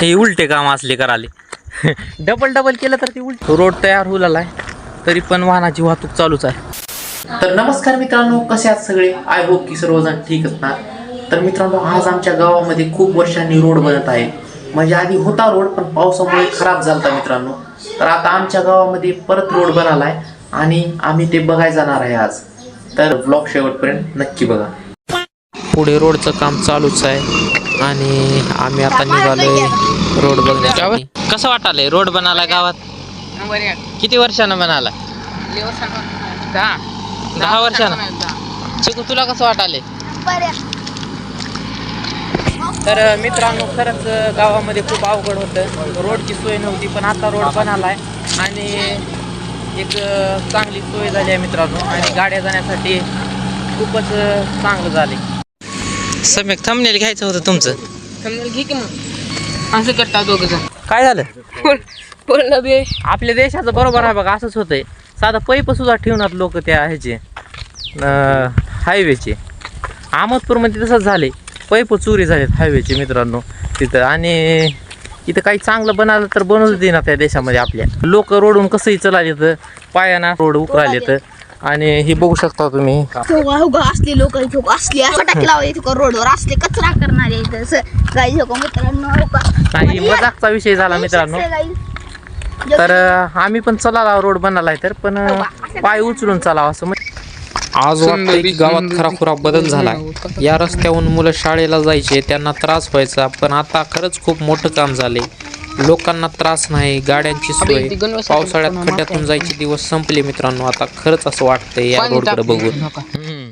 हे उलटे काम असले कराले. डबल डबल केलं तर ते उलट. रोड तयार होऊ लागलाय. तरी पण वाहनाची वाहतूक चालूच आहे. तर नमस्कार मित्रांनो कसे आहात सगळे? आय होप की सर्वजण ठीक असणार. तर मित्रांनो आज आमच्या गावामध्ये खूप वर्षांनी रोड बनत आहे. म्हणजे आधी होता रोड पण पावसामुळे खराब झाला मित्रांनो. तर आता आमच्या गावामध्ये परत रोड बनालाय आणि आम्ही ते बघायला जाणार आहे आज. तर ब्लॉग शेवटपर्यंत नक्की बघा. पुढे रोडचं काम चालूच आहे. आणि आम्ही आता निघालोय रोड बघण्यासाठी. कसं वाटालंय? रोड बनाला गावात? किती वर्षानं बनाला? दहा. वर्षानं. चिकू तुला कसं वाटाले तर मित्रांनो खरंच गावामध्ये खूप अवघड होतं. रोडची सोय नव्हती पण आता रोड बनालाय. आणि एक चांगली सोय झाली आहे मित्रांनो. आणि गाड्या जाण्यासाठी खूपच चांगलं झाले सम्यक थांबनेल घ्यायचं होतं तुमचं. घे की मग. असं करता दोघं जण. काय झालं? बोललं बे. आपल्या देशाचं बरोबर आहे बघा असंच होतंय. साधं पैप सुद्धा ठेवणार लोक त्या ह्याचे हायवेचे अहमदपूरमध्ये तसंच झाले. पैप चोरी झालेत हायवेचे मित्रांनो. तिथं आणि इथं काही चांगलं बनायला तर बनवूच देणार त्या देशामध्ये आपल्या. लोक रोडून कसंही चलाले तर पायाना रोड उकराले तर आणि हे बघू शकता तुम्ही. असले लोक इथं असले फटाके लावले इथं रोडवर. असले कचरा करणारे असं काही हो का? नाही मजाकचा विषय झाला मित्रांनो. तर आम्ही पण चलाला रोड बनालाय तर पण अं, पाय उचलून चालावं असं आज वाटतंय की गावात खराखुरा बदल झाला या रस्त्याहून मुलं शाळेला जायचे त्यांना त्रास व्हायचा पण आता खरंच खूप मोठं काम झाले लोकांना त्रास नाही गाड्यांची सोय पावसाळ्यात खड्ड्यातून जायचे दिवस संपले मित्रांनो. आता खरंच असं वाटतंय या रोडकडे बघून. हम्म.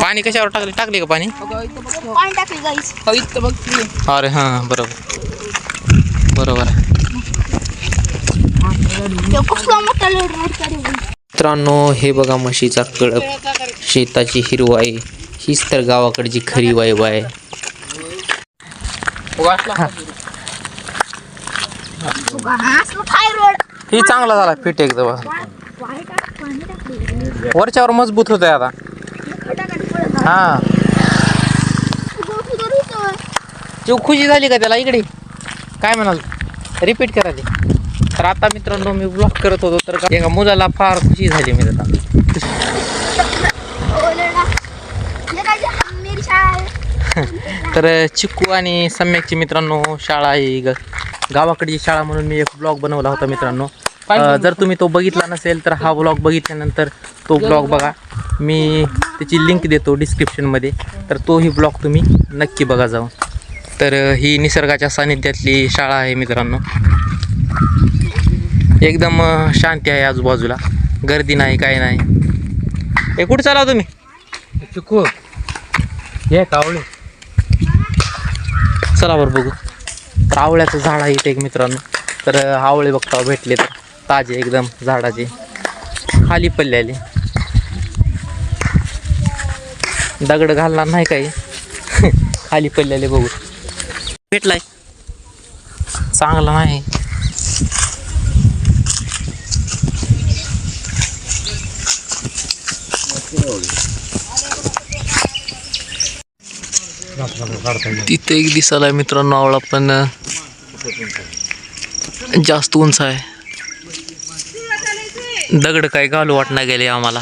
पाणी कशावर टाकले? टाकले का पाणी? पाणी टाकले गाईस इथं बघ की. अरे हां बरोबर. बरोबर आहे. तो कसला मोठा लोड रे मित्रांनो हे बघा म्हशीचा कळप शेताची हिरवाई. हीच तर गावाकडची खरी वाईब आहे ही चांगला झाला फिट एकदम. वरच्यावर मजबूत होत आहे आता. हा. जीव खुशी झाली का त्याला इकडे? काय म्हणाल? रिपीट करा ते. तर आता मित्रांनो मी ब्लॉक करत होतो तर एका मुलाला फार खुशी झाली मी त्याला. तर चिक्कू आणि सम्यकची मित्रांनो शाळा ही ग गावाकडची शाळा म्हणून मी एक ब्लॉग बनवला होता मित्रांनो. जर तुम्ही तो बघितला नसेल तर हा ब्लॉग बघितल्यानंतर तो ब्लॉग बघा. मी त्याची लिंक देतो डिस्क्रिप्शनमध्ये तर तोही ब्लॉग तुम्ही नक्की बघा जाऊन. तर ही निसर्गाच्या सानिध्यातली शाळा आहे मित्रांनो. एकदम शांती आहे आजूबाजूला. गर्दी नाही काय नाही. हे कुठे चालाव तुम्ही? चिकू. हे कावळे. चला बरं बघू. तर आवळ्याचं झाड आहे इथे एक मित्रांनो. तर आवळे बघता भेटले तर ताजे एकदम झाडाचे. खाली पडलेले. दगड घालणार नाही काही. खाली पडलेले बघू. भेटलाय. चांगला नाही. तिथे एक दिसायला मित्रांनो आवळा पण जास्त उंच आहे. दगड काय घालू वाटणार गेले आम्हाला.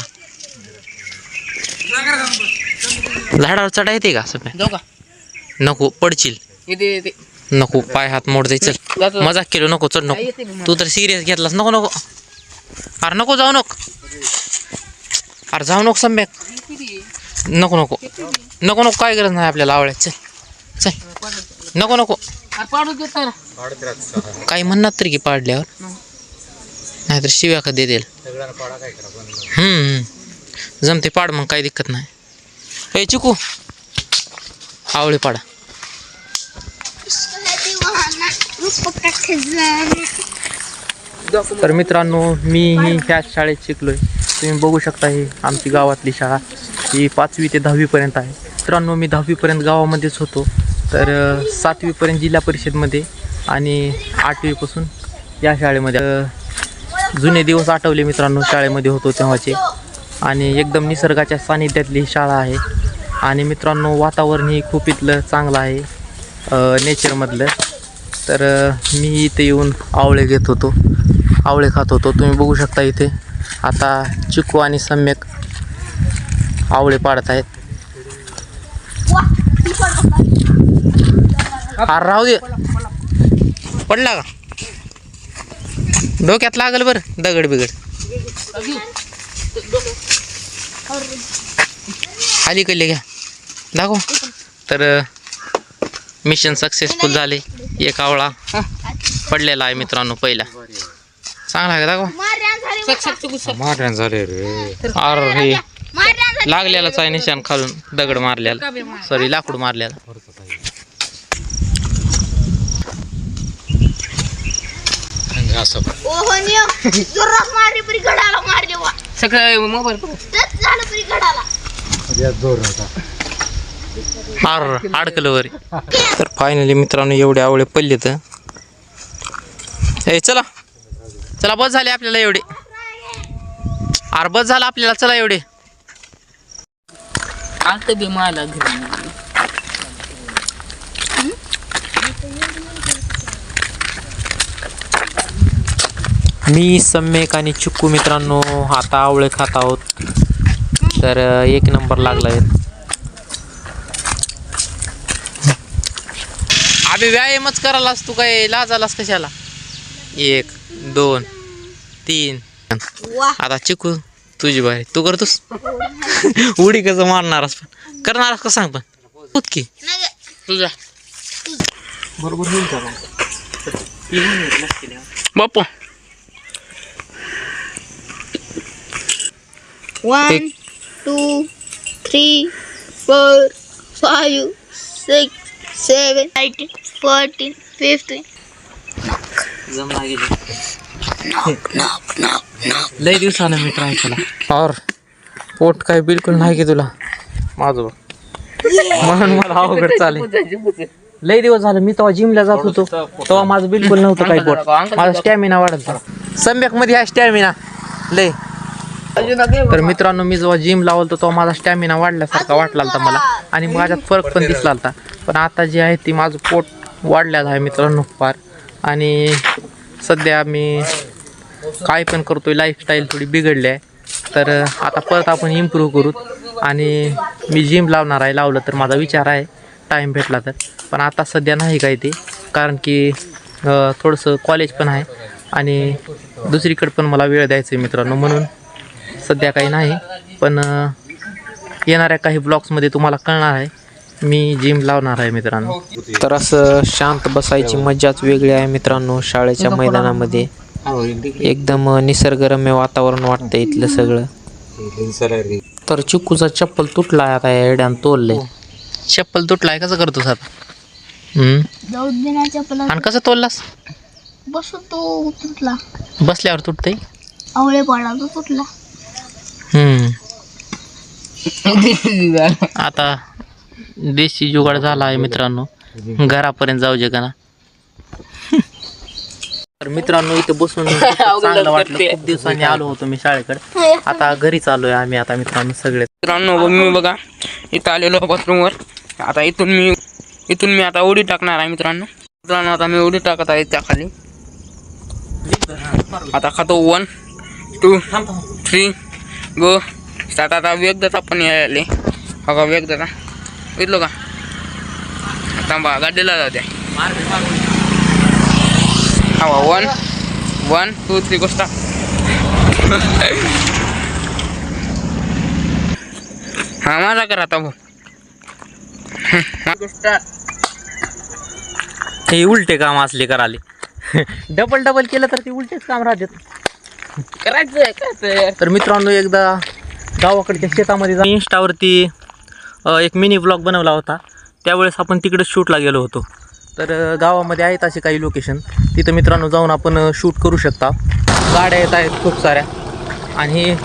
झाडावर चढा येते का सगळं नको पडशील. नको पाय हात मोड चल. मजाक केलो नको चढ नको. तू तर सिरियस घेतलास. नको नको. अरे नको जाऊ नको. अरे जाऊ नको सम्यक. नको नको. नको नको काय गरज नाही आपल्याला आवडत चल चल. नको नको. पाडू काही म्हणणार तरी की पाडल्यावर. नाहीतर शिव्या का देतील हम्म जमते पाड मग काही दिक्कत नाही. ए चिकू. आवळे पाडा. तर मित्रांनो मी ही ह्याच शाळेत शिकलोय. तुम्ही बघू शकता ही आमची गावातली शाळा. ही पाचवी ते दहावीपर्यंत आहे. मित्रांनो मी दहावीपर्यंत गावामध्येच होतो. तर सातवीपर्यंत जिल्हा परिषदमध्ये आणि आठवीपासून या शाळेमध्ये जुने दिवस आठवले मित्रांनो शाळेमध्ये होतो तेव्हाचे. आणि एकदम निसर्गाच्या सानिध्यातली ही शाळा आहे. आणि मित्रांनो वातावरणही खूप इथलं चांगलं आहे नेचरमधलं तर मी इथे येऊन आवळे घेत होतो. आवळे खात होतो. तुम्ही बघू शकता इथे. आता चिकू आणि सम्यक आवळे पाडत आहेत अरे राहू दे. पडला का? डोक्यात लागल बरं दगड बिगड. खाली कल्ले घ्या. दाखव. तर मिशन सक्सेसफुल झाले. एक आवळा पडलेला आहे मित्रांनो पहिला. चांगला आहे का? दाखव. झाली रे. अरे हे. लागलेलाच आहे निशाण खालून दगड मारलेला. सॉरी लाकूड मारलेला. असं. ओहो नियो जोरात मारली परी घडाला मारले वा सगळं मोबाईल बघ. टच झालं परी घडाला जोर होता अर अडकलं वरी. तर फायनली मित्रांनो एवढे आवळे पडले तर ए चला. चला बस झाले आपल्याला एवढे. अरे बस झालं आपल्याला. चला एवढे. आलतं बी मला घरी मी सम्यक आणि चिक्कू मित्रांनो आता आवळे खात आहोत. तर एक नंबर लागला आहे अबे व्यायामच करायलास तू काय? लाज आलास कशाला? एक दोन तीन. आता चिकू. तुझी बाई तू करतोस? उडी कसं मारणारस पण. करणारस का सांग पण? उतकी. तुझा. बापू one two three four five six seven eighteen fourteen fifteen लय दिवसानं मी ट्राय केला. और पोट काय बिलकुल नाही की तुला? माझं बघ. म्हणून मला अवघड चालेल लय दिवस झालं मी तेव्हा जिमला जात होतो. तेव्हा माझं बिलकुल नव्हतं काही पोट. माझा स्टॅमिना वाढत सम्यकमध्ये हा स्टॅमिना लय. तर मित्रांनो मी जेव्हा जिम लावलं तेव्हा माझा स्टॅमिना वाढल्यासारखा वाटला होता मला. आणि माझ्यात फरक पण दिसला होता. पण आता जी आहे ती माझं पोट वाढल्याचं आहे मित्रांनो फार. आणि सध्या मी काय पण करतोय लाईफस्टाईल थोडी बिघडली आहे. तर आता परत आपण इम्प्रूव्ह करू. आणि मी जिम लावणार आहे लावलं तर माझा विचार आहे टाईम भेटला तर. पण आता सध्या नाही काय ते. कारण की थोडंसं कॉलेज पण आहे. आणि दुसरीकडे पण मला वेळ द्यायचा आहे मित्रांनो म्हणून सध्या काही नाही पण येणाऱ्या काही ब्लॉग्समध्ये तुम्हाला कळणार आहे. मी जिम लावणार आहे मित्रांनो. तर असं शांत बसायची मज्जाच वेगळी आहे मित्रांनो शाळेच्या मैदानामध्ये. एकदम निसर्गरम्य वातावरण वाटतं इथलं सगळं. तर चिक्कूचा चप्पल तुटलाय आता या एड्यान तोललंय. चप्पल तुटलाय कसं देण्याच्या पला आणि कसं तोललास? बसू तो तुटला. बसल्यावर तुटतंय? आवळे पाडा तो तुटला. आता देशी जुगाड झाला आहे मित्रांनो. घरापर्यंत जाऊ जे का ना? तर मित्रांनो इथे बसून चांगलं वाटलं. खूप दिवसांनी आलो होतो मी शाळेकडे. आता घरीच आलोय आम्ही आता मित्रांनो सगळे. मित्रांनो बघ मी बघा इथं आलेलो बाथरूमवर आता इथून मी इथून मी आता उडी टाकणार आहे मित्रांनो. मित्रांनो आता मी उडी टाकत आहे त्या खाली. आता खातो. One two three go start आता वेगदाता पण यायले. हो का वेगदाता बघितलो का? थांबा गाडीला जाऊ हवा वन वन टू थ्री गोष्ट. हा माझा करा आता भाऊ. हे उलटे काम असले कराले. डबल डबल केलं तर ते उलटेच काम राहतात. करायचं काय तर मित्रांनो एकदा गावाकडच्या शेतामध्ये जा इंस्टावरती अ, एक मिनी ब्लॉग बनवला होता. त्यावेळेस आपण तिकडे शूटला गेलो होतो. तर अ, गावामध्ये आहेत असे काही लोकेशन. तिथं मित्रांनो जाऊन आपण शूट करू शकता. गाड्या येत आहेत खूप साऱ्या. आणि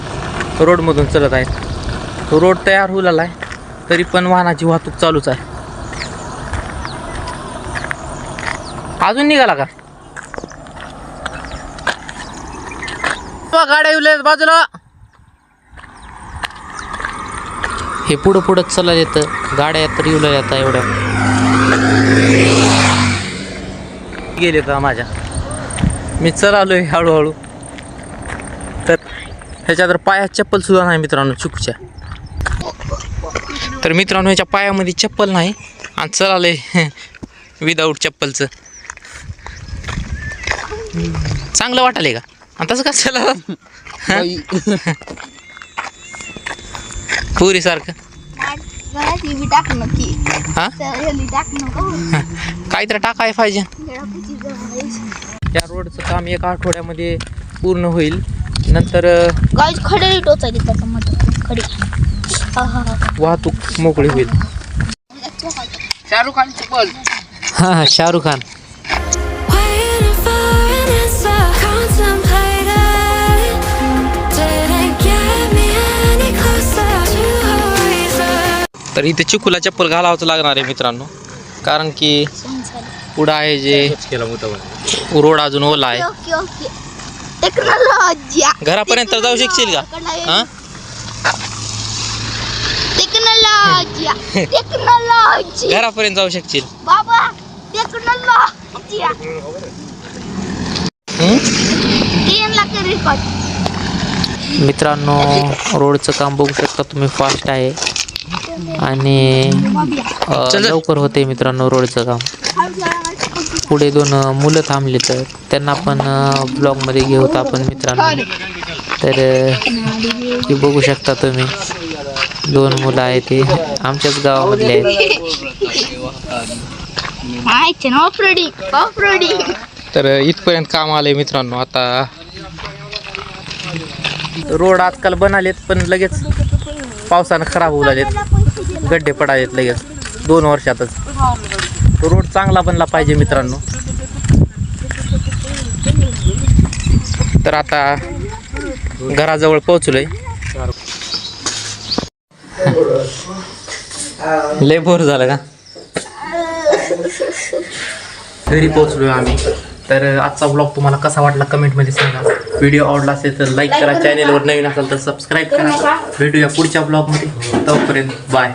रोडमधून चलत आहेत. रोड तयार होऊ लागला आहे. तरी पण वाहनाची वाहतूक चालूच आहे. अजून निघाला का? बा, गाड्या येऊ बाजूला. हे पुढं पुढं चालत येतं गाड्या तर येऊ येतात एवढ्या. गेले तर माझ्या? मी चलालोय हळूहळू. तर ह्याच्या तर पायात चप्पल सुद्धा नाही मित्रांनो चुकच्या. तर मित्रांनो ह्याच्या पायामध्ये चप्पल नाही. आणि चलालोय विदाऊट चप्पलचं. चांगलं वाटाले का? आणि तसं का चला पुरी सारखं. हा? काहीतरी टाकाय पाहिजे. या रोडचं काम एका आठवड्यामध्ये पूर्ण होईल. नंतर खडे टोचायचे त्याच्यामध्ये. खडी. हा हा हा. वाहतूक मोकळी होईल. शाहरुख खान हां शाहरुख खान. तर इथे चिकूला चप्पल घालावंच लागणार आहे मित्रांनो. कारण की पुढं आहे जे रोड अजून ओला आहे. घरापर्यंत जाऊ शकशील का? हां? घरापर्यंत जाऊ शकशील. मित्रांनो रोडचं काम बघू शकता तुम्ही फास्ट आहे. आणि लवकर होते मित्रांनो रोडचं काम. पुढे दोन मुलं थांबले तर त्यांना पण ब्लॉगमध्ये घेऊत आपण मित्रांनो. तर हे बघू शकता तुम्ही. दोन मुलं आहेत ते आमच्याच गावामधले आहेत. तर इथपर्यंत काम आलंय मित्रांनो आता. रोड आजकाल बनालेत पण लगेच पावसानं खराब होऊ लागलेत. गड्डे पडायत लगेच. दोन वर्षातच. रोड चांगला बनला पाहिजे मित्रांनो. तर आता घराजवळ पोहोचलोय. लय बोर झालं का? घरी पोहोचलोय आम्ही. तर आजचा ब्लॉग तुम्हाला कसा वाटला कमेंटमध्ये सांगा. व्हिडिओ आवडला असेल तर लाईक करा. चॅनेलवर नवीन असेल तर सबस्क्राईब करा. भेटूया पुढच्या ब्लॉगमध्ये तोपर्यंत बाय